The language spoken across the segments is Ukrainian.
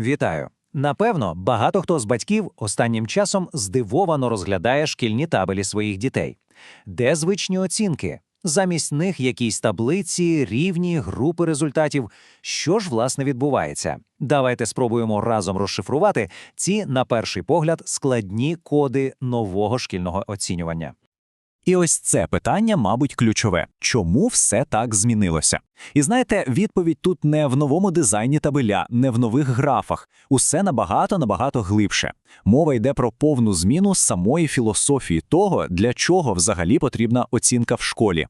Вітаю! Напевно, багато хто з батьків останнім часом здивовано розглядає шкільні табелі своїх дітей. Де звичні оцінки? Замість них якісь таблиці, рівні, групи результатів. Що ж власне відбувається? Давайте спробуємо разом розшифрувати ці, на перший погляд, складні коди нового шкільного оцінювання. І ось це питання, мабуть, ключове. Чому все так змінилося? І знаєте, відповідь тут не в новому дизайні табеля, не в нових графах. Усе набагато набагато глибше. Мова йде про повну зміну самої філософії того, для чого взагалі потрібна оцінка в школі.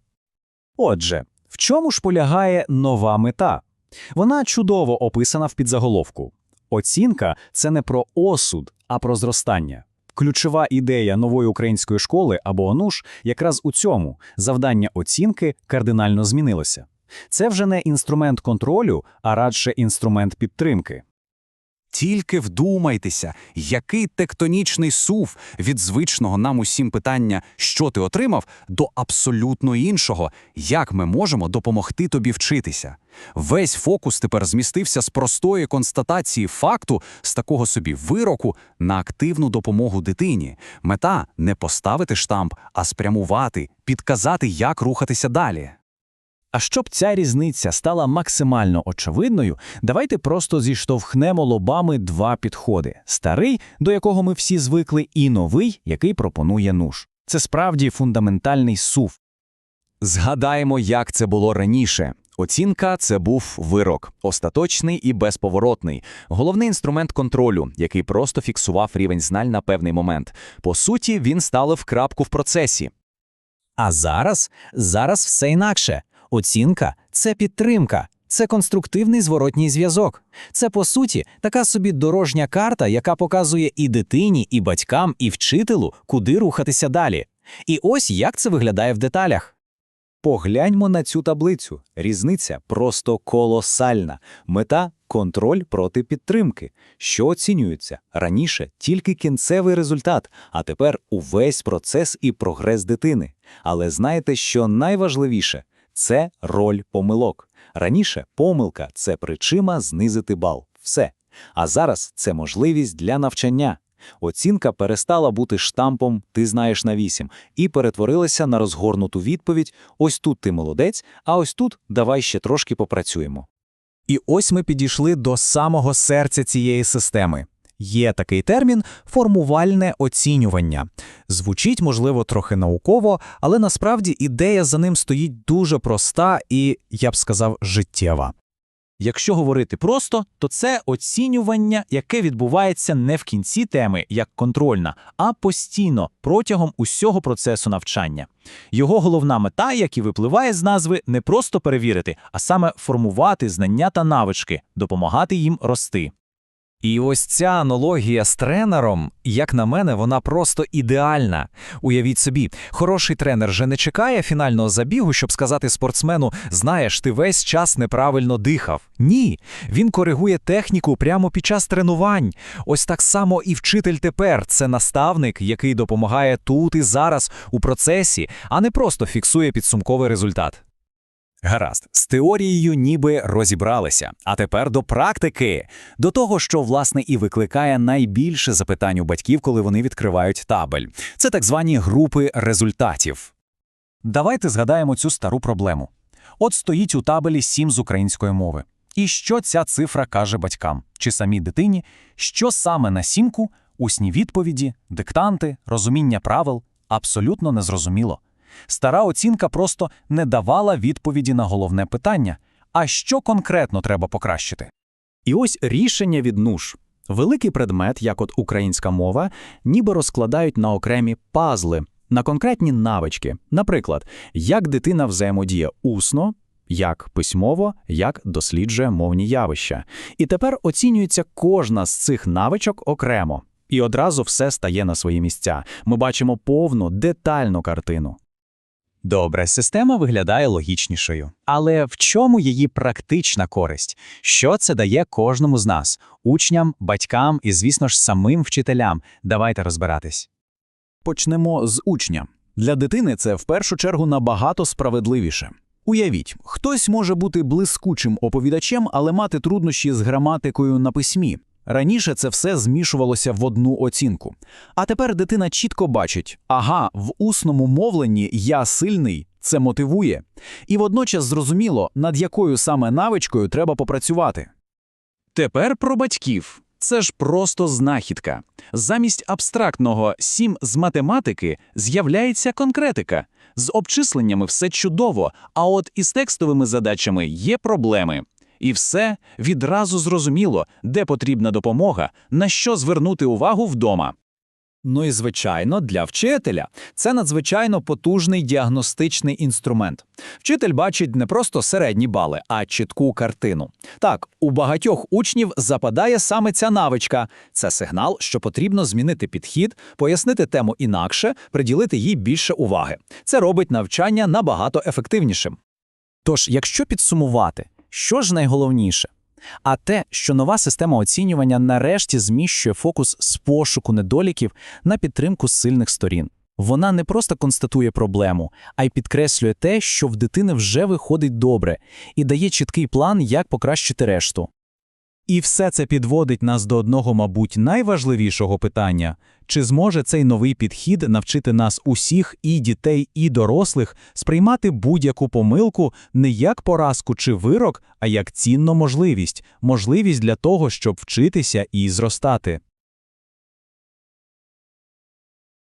Отже, в чому ж полягає нова мета? Вона чудово описана в підзаголовку. Оцінка це не про осуд, а про зростання. Ключова ідея нової української школи або ОНУШ якраз у цьому завдання оцінки кардинально змінилося. Це вже не інструмент контролю, а радше інструмент підтримки. Тільки вдумайтеся, який тектонічний сув від звичного нам усім питання, що ти отримав, до абсолютно іншого, як ми можемо допомогти тобі вчитися. Весь фокус тепер змістився з простої констатації факту, з такого собі вироку на активну допомогу дитині. Мета не поставити штамп, а спрямувати, підказати, як рухатися далі. А щоб ця різниця стала максимально очевидною, давайте просто зіштовхнемо лобами два підходи: старий, до якого ми всі звикли, і новий, який пропонує нуж. Це справді фундаментальний сув. Згадаємо, як це було раніше. Оцінка це був вирок, остаточний і безповоротний, головний інструмент контролю, який просто фіксував рівень знань на певний момент. По суті, він ставив крапку в процесі. А зараз, зараз все інакше. Оцінка це підтримка, це конструктивний зворотній зв'язок. Це, по суті, така собі дорожня карта, яка показує і дитині, і батькам, і вчителю, куди рухатися далі. І ось як це виглядає в деталях. Погляньмо на цю таблицю. Різниця просто колосальна. Мета контроль проти підтримки. Що оцінюється? Раніше тільки кінцевий результат, а тепер увесь процес і прогрес дитини. Але знаєте, що найважливіше? Це роль помилок. Раніше помилка це причина знизити бал. Все. А зараз це можливість для навчання. Оцінка перестала бути штампом «ти знаєш на вісім» і перетворилася на розгорнуту відповідь «ось тут ти молодець, а ось тут давай ще трошки попрацюємо». І ось ми підійшли до самого серця цієї системи. Є такий термін формувальне оцінювання. Звучить, можливо, трохи науково, але насправді ідея за ним стоїть дуже проста і, я б сказав, життєва. Якщо говорити просто, то це оцінювання, яке відбувається не в кінці теми, як контрольна, а постійно протягом усього процесу навчання. Його головна мета, як і випливає з назви, не просто перевірити, а саме формувати знання та навички, допомагати їм рости. І ось ця аналогія з тренером, як на мене, вона просто ідеальна. Уявіть собі, хороший тренер же не чекає фінального забігу, щоб сказати спортсмену: знаєш, ти весь час неправильно дихав. Ні, він коригує техніку прямо під час тренувань. Ось так само і вчитель тепер це наставник, який допомагає тут і зараз у процесі, а не просто фіксує підсумковий результат. Гаразд, з теорією ніби розібралися. А тепер до практики, до того, що власне і викликає найбільше запитань у батьків, коли вони відкривають табель. Це так звані групи результатів. Давайте згадаємо цю стару проблему. От стоїть у табелі 7 з української мови. І що ця цифра каже батькам чи самій дитині, що саме на сімку, усні відповіді, диктанти, розуміння правил абсолютно незрозуміло. Стара оцінка просто не давала відповіді на головне питання: а що конкретно треба покращити? І ось рішення від нуж. Великий предмет, як от українська мова, ніби розкладають на окремі пазли, на конкретні навички. Наприклад, як дитина взаємодіє усно, як письмово, як досліджує мовні явища. І тепер оцінюється кожна з цих навичок окремо. І одразу все стає на свої місця. Ми бачимо повну детальну картину. Добре, система виглядає логічнішою. Але в чому її практична користь? Що це дає кожному з нас учням, батькам і, звісно ж, самим вчителям? Давайте розбиратись. Почнемо з учня. Для дитини це в першу чергу набагато справедливіше. Уявіть, хтось може бути блискучим оповідачем, але мати труднощі з граматикою на письмі. Раніше це все змішувалося в одну оцінку. А тепер дитина чітко бачить: ага, в усному мовленні я сильний, це мотивує. І водночас зрозуміло, над якою саме навичкою треба попрацювати. Тепер про батьків. Це ж просто знахідка. Замість абстрактного «сім» з математики з'являється конкретика. З обчисленнями все чудово, а от із текстовими задачами є проблеми. І все відразу зрозуміло, де потрібна допомога, на що звернути увагу вдома. Ну і звичайно, для вчителя це надзвичайно потужний діагностичний інструмент. Вчитель бачить не просто середні бали, а чітку картину. Так, у багатьох учнів западає саме ця навичка. Це сигнал, що потрібно змінити підхід, пояснити тему інакше, приділити їй більше уваги. Це робить навчання набагато ефективнішим. Тож, якщо підсумувати, що ж найголовніше? А те, що нова система оцінювання нарешті зміщує фокус з пошуку недоліків на підтримку сильних сторін. Вона не просто констатує проблему, а й підкреслює те, що в дитини вже виходить добре, і дає чіткий план, як покращити решту. І все це підводить нас до одного, мабуть, найважливішого питання: чи зможе цей новий підхід навчити нас усіх, і дітей, і дорослих, сприймати будь-яку помилку не як поразку чи вирок, а як цінну можливість, можливість для того, щоб вчитися і зростати.